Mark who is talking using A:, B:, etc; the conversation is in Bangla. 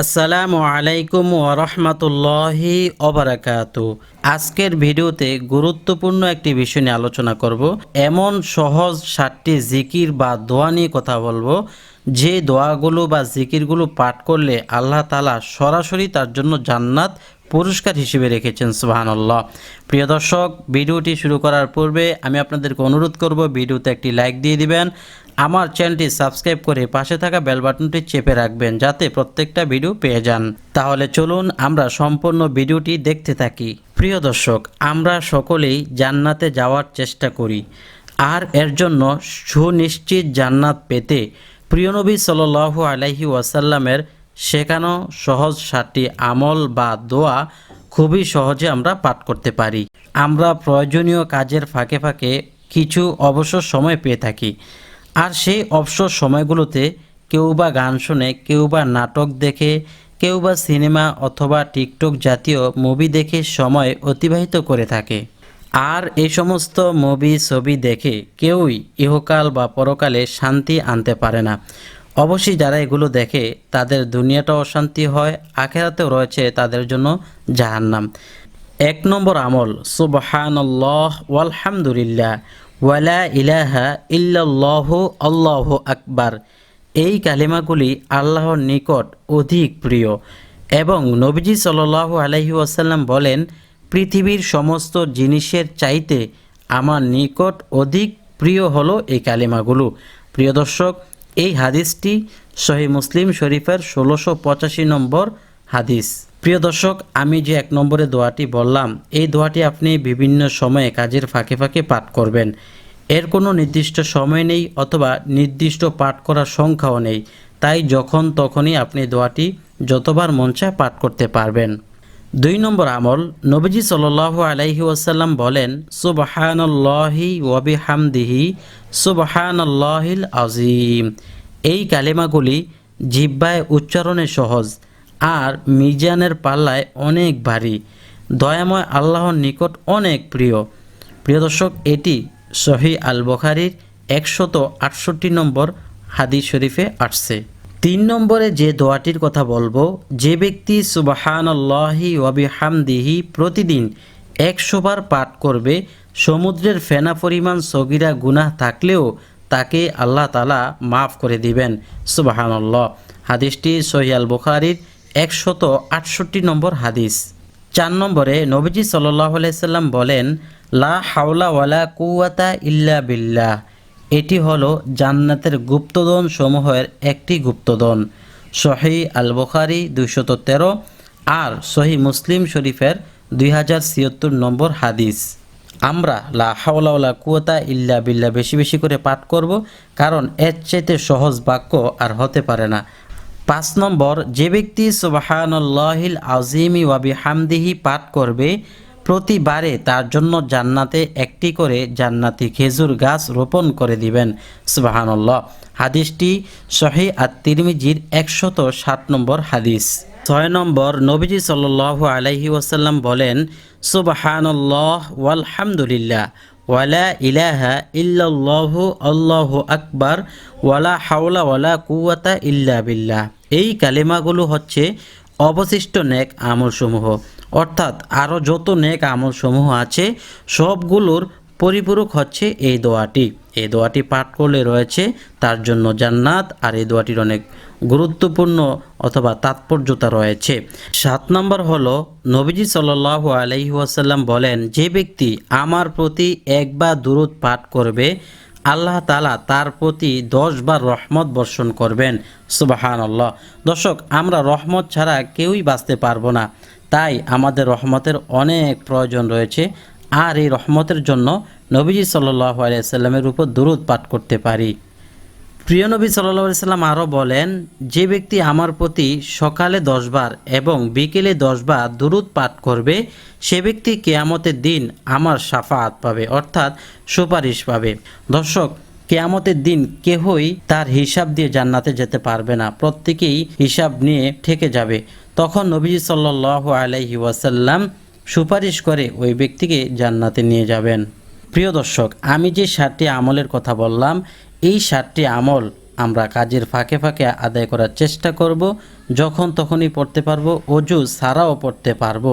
A: আসসালামু আলাইকুম ওরহমতুল্লাহি অবরাকাত আজকের ভিডিওতে গুরুত্বপূর্ণ একটি বিষয় নিয়ে আলোচনা করব। এমন সহজ সাতটি জিকির বা দোয়া নিয়ে কথা বলব। যে দোয়াগুলো বা জিকিরগুলো পাঠ করলে আল্লাহ তালা সরাসরি তার জন্য জান্নাত পুরস্কার হিসেবে রেখেছেন, সুবাহানল্লাহ। প্রিয় দর্শক, ভিডিওটি শুরু করার পূর্বে আমি আপনাদেরকে অনুরোধ করব, ভিডিওতে একটি লাইক দিয়ে দিবেন। আমার চ্যানেলটি সাবস্ক্রাইব করে পাশে থাকা বেল বাটনটি চেপে রাখবেন যাতে প্রত্যেকটা ভিডিও পেয়ে যান। তাহলে চলুন আমরা সম্পূর্ণ ভিডিওটি দেখতে থাকি। প্রিয় দর্শক, আমরা সকলেই জান্নাতে যাওয়ার চেষ্টা করি। আর এর জন্য সুনিশ্চিত জান্নাত পেতে প্রিয়নবী সাল্লাল্লাহু আলাইহি ওয়াসাল্লামের শেখানো সহজ সাতটি আমল বা দোয়া খুবই সহজে আমরা পাঠ করতে পারি। আমরা প্রয়োজনীয় কাজের ফাঁকে ফাঁকে কিছু অবসর সময় পেয়ে থাকি। আর সেই অবসর সময়গুলোতে কেউ বা গান শুনে, কেউ বা নাটক দেখে, কেউ বা সিনেমা অথবা টিকটক জাতীয় মুভি দেখে সময় অতিবাহিত করে থাকে। আর এই সমস্ত মুভি, ছবি দেখে কেউই ইহকাল বা পরকালে শান্তি আনতে পারে না। অবশ্যই যারা এগুলো দেখে, তাদের দুনিয়াটাও অশান্তি হয়, আখেরাতেও রয়েছে তাদের জন্য জাহান্নাম। এক নম্বর আমল, সুবহানাল্লাহ, ওয়ালহামদুলিল্লাহ। ওয়ালা ইলাহা ইল্লাল্লাহু আল্লাহ আকবার। এই কালিমাগুলি আল্লাহর নিকট অধিক প্রিয় এবং নবীজি সাল্লাল্লাহু আলাইহি ওয়াসাল্লাম বলেন, পৃথিবীর সমস্ত জিনিসের চাইতে আমার নিকট অধিক প্রিয় হলো এই কালিমাগুলো। প্রিয় দর্শক, এই হাদিসটি সহি মুসলিম শরীফের ষোলোশো পঁচাশি নম্বর হাদিস। প্রিয় দর্শক, আমি যে এক নম্বরে দোয়াটি বললাম, এই দোয়াটি আপনি বিভিন্ন সময়ে কাজের ফাঁকে ফাঁকে পাঠ করবেন। এর কোনো নির্দিষ্ট সময় নেই অথবা নির্দিষ্ট পাঠ করার সংখ্যাও নেই। তাই যখন তখনই আপনি দোয়াটি যতবার মন চায় পাঠ করতে পারবেন। দুই নম্বর আমল, নবীজি সাল্লাল্লাহু আলাইহি ওয়াসাল্লাম বলেন, সুবহানাল্লাহি ওয়াবিহামদিহি সুবহানাল্লাহিল আজিম এই কালেমাগুলি জিব্বায় উচ্চারণে সহজ। আর মিজানের পাল্লায় অনেক ভারী। দয়াময় আল্লাহর নিকট অনেক প্রিয়। প্রিয় দর্শক, এটি সহি আল বখারির একশত আটষট্টি নম্বর হাদিস শরীফে আসছে। তিন নম্বরে যে দোয়াটির কথা বলব, যে ব্যক্তি সুবাহানল্লাহি ওয়াবিহামদিহি প্রতিদিন একশো বার পাঠ করবে, সমুদ্রের ফেনা পরিমাণ সগিরা গুনাহ থাকলেও তাকে আল্লাহ তালা মাফ করে দিবেন, সুবাহানল্লাহ। হাদিসটি সহিয়াল বুখারির একশত আটষট্টি নম্বর হাদিস। চার নম্বরে নবীজি সাল্লাহ সাল্লাম বলেন, লা হাওলা ওয়ালা কুয়াতা ইল্লা বিল্লাহ। এটি হলো জান্নাতের গুপ্তদন সমূহের একটি গুপ্তদন সহি আল বখারি দুইশত তেরো আর সহি মুসলিম শরীফের দুই হাজার ছিয়ত্তর নম্বর হাদিস। আমরা লা হাওলা কুয়াতা ইল্লা বিল্লা বেশি বেশি করে পাঠ করব, কারণ এর চাইতে সহজ বাক্য আর হতে পারে না। পাঁচ নম্বর, যে ব্যক্তি সুবাহানল্লাহিল আজিমি ওয়াবি হামদিহি পাঠ করবে, প্রতিবারে তার জন্য জান্নাতে একটি করে জান্নাতি খেজুর গাছ রোপণ করে দিবেন। সুবাহানল্লাহ। হাদিসটি শহি আর তিরমিজির একশত ষাট নম্বর হাদিস। ছয় নম্বর, নবীজি সাল্লাল্লাহু আলাইহি ওয়াসাল্লাম বলেন, সুবহানাল্লাহ ওয়ালহামদুলিল্লাহ ওয়ালা ইলাহা ইল্লাল্লাহু, আল্লাহু আকবার ওয়ালা হাওলা ওয়ালা কুওয়াতা ইল্লা বিল্লাহ। এই কালেমাগুলো হচ্ছে অবশিষ্ট নেক আমলসমূহ। অর্থাৎ আরও যত নেক আমলসমূহ আছে, সবগুলোর পরিপূরক হচ্ছে এই দোয়াটি। এই দোয়াটি পাঠ করলে রয়েছে তার জন্য জান্নাত, আর এই দোয়াটির অনেক গুরুত্বপূর্ণ অথবা তাৎপর্যতা রয়েছে। সাত নম্বর হলো, নবীজি সাল্লাহ আলাইহি ওয়াসাল্লাম বলেন, যে ব্যক্তি আমার প্রতি একবার দূরত পাঠ করবে আল্লাহ তালা তার প্রতি দশ বার রহমত বর্ষণ করবেন। সুবাহান আল্লাহ দর্শক, আমরা রহমত ছাড়া কেউই বাঁচতে পারব না। তাই আমাদের রহমতের অনেক প্রয়োজন রয়েছে। আর এই রহমতের জন্য নবীজি সাল্লাহ আলিয়া সাল্লামের উপর দূরত পাঠ করতে পারি। প্রিয় নবী সাল্লা সাল্লাম আরও বলেন, যে ব্যক্তি আমার প্রতি সকালে দশবার এবং বিকেলে দশবার দুরুদ পাঠ করবে, সে ব্যক্তি কেয়ামতের দিন আমার সাফাত পাবে, অর্থাৎ সুপারিশ পাবে। দর্শক, কেয়ামতের দিন কেহই তার হিসাব দিয়ে জান্নাতে যেতে পারবে না। প্রত্যেকেই হিসাব নিয়ে ঠেকে যাবে। তখন নবীজি সাল্লাহ আলাইহি ওয়াসাল্লাম সুপারিশ করে ওই ব্যক্তিকে জান্নাতে নিয়ে যাবেন। প্রিয় দর্শক, আমি যে সাতটি আমলের কথা বললাম এই সাতটি আমল আমরা কাজের ফাঁকে ফাঁকে আদায় করার চেষ্টা করব, যখন তখনই পড়তে পারব, অজু ছাড়াও পড়তে পারব।